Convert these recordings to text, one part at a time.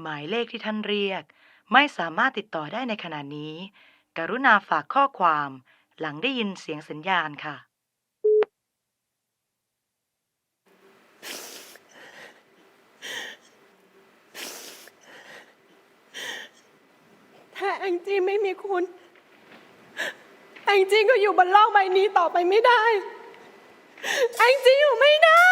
หมายเลขที่ท่านเรียก ไม่สามารถติดต่อได้ในขณะนี้ กรุณาฝากข้อความ หลังได้ยินเสียงสัญญาณค่ะ ถ้าแองจี้ไม่มีคุณ แองจี้ก็อยู่บนโลกใบนี้ต่อไปไม่ได้ แองจี้อยู่ไม่ได้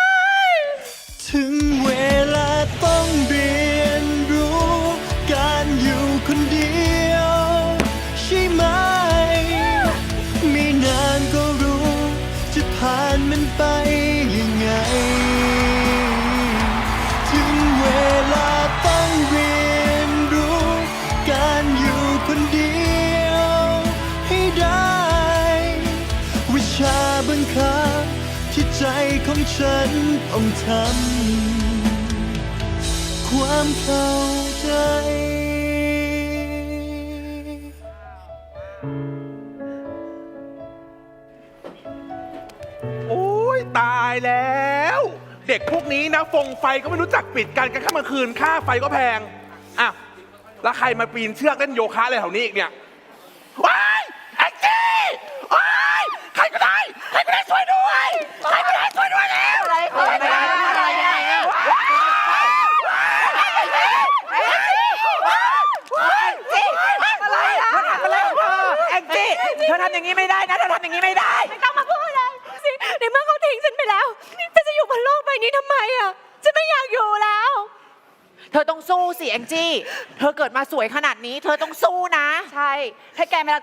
บังคับ ที่ใจของฉันต้องทำความเข้าใจโอ้ยตายแล้ว เด็กพวกนี้นะฟงไฟก็ไม่รู้จักปิดกันกันข้ามคืนค่าไฟก็แพงอะแล้วใครมาปีนเชือกเล่นโยคะอะไรแถวนี้อีกเนี่ยว้ายแองจี้ว้ายใครก็ได้ ใครก็ได้ช่วยด้วย ใครก็ได้ช่วยด้วยแล้วอะไรอะไรอะไรอะไรอะ เธอทำอะไรของเธอแองจี้ เธอทำอย่างนี้ไม่ได้นะเธอทำอย่างนี้ไม่ได้ ไม่ต้องมาพูดเลยสิในเมื่อเขาทิ้งฉันไปแล้วฉันจะอยู่บนโลกใบนี้ทำไมอะฉันไม่อยากอยู่แล้ว เธอต้องสู้สิแองจี้ เธอเกิดมาสวยขนาดนี้ เธอต้องสู้นะ ใช่ ถ้าแกไม่รักตัว